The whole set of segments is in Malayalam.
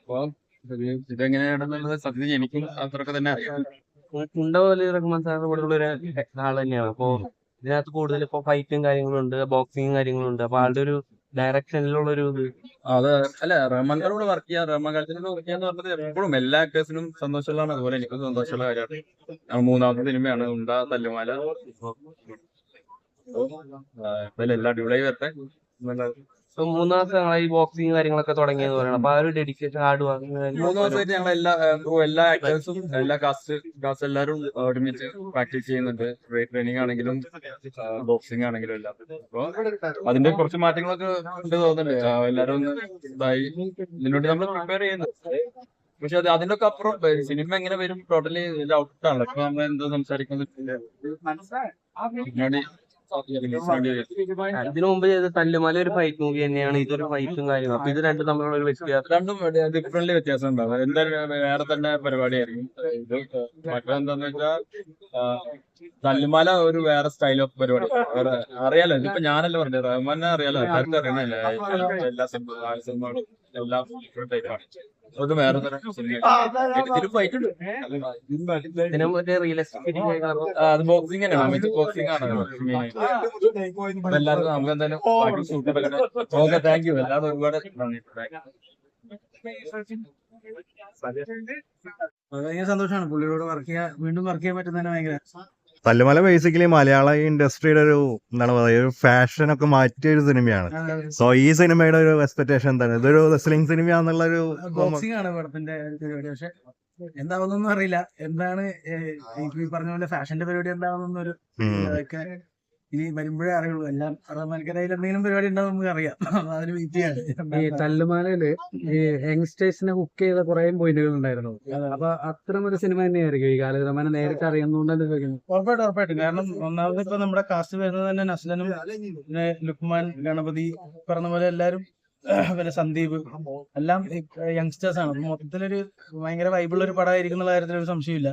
അപ്പൊ ഇത് ഇതെങ്ങനെയാണെന്നുള്ളത് സത്യത്തിൽ എനിക്കും അത്രയൊക്കെ തന്നെ അറിയാം. ഉണ്ട പോലെ റഹ്മാൻ സാറിന്റെ കൂടെ ഉള്ള ഒരു ആൾ തന്നെയാണ്. അപ്പോ ഇതിനകത്ത് കൂടുതൽ ഇപ്പൊ ഫൈറ്റും കാര്യങ്ങളും ഉണ്ട് ബോക്സിങ്ങും കാര്യങ്ങളും ഉണ്ട്. അപ്പൊ ആളുടെ ഒരു ഡയറക്ഷനിലുള്ള ഒരു അത് അല്ല റഹ്മാൻ കൂടെ വർക്ക് ചെയ്യാൻ റഹ്മാൻ കാലത്തിനോട് വർക്ക് ചെയ്യാന്ന് പറഞ്ഞത് എപ്പോഴും എല്ലാ ആക്ടേഴ്സിനും സന്തോഷമുള്ളതാണ്. അതുപോലെ എനിക്കും സന്തോഷമുള്ള കാര്യമാണ്. മൂന്നാമത്തെ സിനിമയാണ് ഉണ്ട തല്ലുമാല. എല്ലാ അടിപൊളിയായി വരട്ടെ. മൂന്ന് മാസം ഈ ബോക്സിങ് കാര്യങ്ങളൊക്കെ തുടങ്ങിയെന്ന് പറയണം. അപ്പൊ ആ ഒരു ഡെഡിക്കേഷൻ ഹാർഡ് വർക്ക് മൂന്ന് ഞങ്ങൾ എല്ലാ എല്ലാ ആക്ടേഴ്സും എല്ലാ കാസ്റ്റ് കാസ്റ്റ് എല്ലാവരും ഒരുമിച്ച് പ്രാക്ടീസ് ചെയ്യുന്നുണ്ട്. ട്രെയിനിങ് ആണെങ്കിലും ബോക്സിംഗ് ആണെങ്കിലും എല്ലാം. അപ്പൊ അതിന്റെ കുറച്ച് മാറ്റങ്ങളൊക്കെ ഉണ്ട് തോന്നുന്നുണ്ട്. എല്ലാരും ഒന്ന് ഇതായി. ഇതിനുവേണ്ടി നമ്മൾ പ്രിപ്പയർ ചെയ്യുന്നുണ്ട് പക്ഷെ അത് അതിന്റെ ഒക്കെ അപ്പുറം സിനിമ എങ്ങനെ വരും ടോട്ടലി ഔട്ടാണല്ലോ ഇപ്പൊ നമ്മൾ എന്തോ സംസാരിക്കുന്നത്? Release മുമ്പ് ചെയ്ത തല്ലുമല ഒരു ഫൈറ്റ് മൂവി തന്നെയാണ്. ഇതൊരു ഫൈറ്റും കാര്യങ്ങളും. അപ്പൊ ഇത് രണ്ടും തമ്മിലുള്ള ഒരു വ്യത്യാസം. രണ്ടും ഡിഫറെന്റ് വ്യത്യാസം ഉണ്ടാവും. എന്തായാലും വേറെ തന്നെ പരിപാടിയായിരിക്കും. ഇത് മറ്റെന്താന്ന് വെച്ചാൽ തല്ലുമാല ഒരു വേറെ സ്റ്റൈൽ ഓഫ് പരിപാടി. വേറെ അറിയാലോ ഇതിപ്പോ ഞാനല്ലേ പറഞ്ഞത്. റഹ്മാനെ അറിയാലോ എല്ലാവർക്കും അറിയണല്ലേ എല്ലാ സിനിമ സിനിമകളും എല്ലാം ടൈപ്പാണ് അത് വേറെ അത് ബോക്സിംഗ് തന്നെയാണ്. ബോക്സിംഗ് ആണ്. എല്ലാവർക്കും നമുക്ക് എന്തായാലും ഓക്കെ താങ്ക് യു എല്ലാവരും ഒരുപാട് നന്ദി. ഭയങ്കര സന്തോഷമാണ് പുള്ളിയോട് വർക്ക് ചെയ്യാൻ വീണ്ടും വർക്ക് ചെയ്യാൻ പറ്റുന്നതിന് ഭയങ്കര തല്ലുമല ബേസിക്കലി മലയാള ഇൻഡസ്ട്രിയുടെ ഒരു എന്താണ് പറയുക ഒരു ഫാഷൻ ഒക്കെ മാറ്റിയ ഒരു സിനിമയാണ് സോ ഈ സിനിമയുടെ ഒരു എക്സ്പെക്ടേഷൻ എന്താണ്? ഇതൊരു റെസ്ലിംഗ് സിനിമയാന്നുള്ള ഒരു ബോക്സിംഗ് ആണ് പടത്തിന്റെ പരിപാടി. പക്ഷെ എന്താവുന്നൊന്നും അറിയില്ല. എന്താണ് ഈ പറഞ്ഞ പോലെ ഫാഷന്റെ പരിപാടി എന്താവുന്നൊരു ഇനി വരുമ്പോഴേ അറിയുള്ളൂ. എല്ലാം റഹ്മാൻക്കരയിൽ എന്തെങ്കിലും പരിപാടി ഉണ്ടാവും നമുക്ക് അറിയാം. അതിന് വെയിറ്റ് ഈ ചെയ്യാണ് തല്ലുമാലയിൽ ഈ യങ്സ്റ്റേഴ്സിനെ ഹുക്ക് ചെയ്ത കുറെ പോയിന്റുകൾ ഉണ്ടായിരുന്നു. അപ്പൊ അത്തരം ഒരു സിനിമ തന്നെയായിരിക്കും ഈ കാലഘട്ടമാനെ നേരിട്ട് അറിയുന്നതുകൊണ്ട് ഉറപ്പായിട്ടും ഉറപ്പായിട്ടും. കാരണം ഒന്നാമത് ഇപ്പൊ നമ്മുടെ കാസ്റ്റ് വരുന്നത് തന്നെ നസ്ലനും പിന്നെ ലുക്മാൻ ഗണപതി പറഞ്ഞ പോലെ എല്ലാരും പിന്നെ സന്ദീപ് എല്ലാം യങ്സ്റ്റേഴ്സ് ആണ്. മൊത്തത്തിലൊരു ഭയങ്കര വൈബിളുള്ള ഒരു പടമായിരിക്കും എന്നുള്ള കാര്യത്തിൽ ഒരു സംശയമില്ല.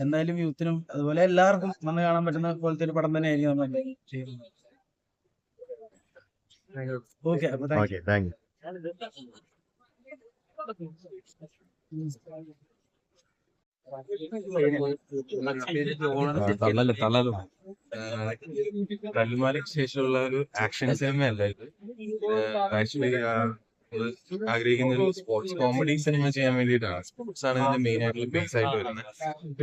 എന്തായാലും യൂത്തിനും അതുപോലെ എല്ലാവർക്കും വന്ന് കാണാൻ പറ്റുന്ന പോലത്തെ ഒരു പടം തന്നെ ആയിരിക്കും നമ്മൾ ചെയ്യുന്നത്. ഓക്കെ അപ്പൊ താങ്ക് ഓക്കെ താങ്ക് യു തള്ളൽ തള്ളൽ. തല്ലുമാലയ്ക്ക് ശേഷമുള്ള ഒരു ആക്ഷൻ സിനിമയല്ല ഇത്? ആക്ച്വലി ആഗ്രഹിക്കുന്ന ഒരു സ്പോർട്സ് കോമഡി സിനിമ ചെയ്യാൻ വേണ്ടിട്ടാണ് സ്പോർട്സ് ആണ് ഇതിന്റെ മെയിൻ ആയിട്ടുള്ള ബേസ് ആയിട്ട് വരുന്നത്.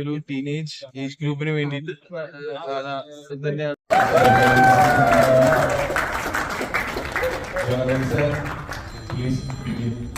ഒരു ടീനേജ് ഏജ് ഗ്രൂപ്പിന് വേണ്ടിയിട്ട് തന്നെയാണ് Please give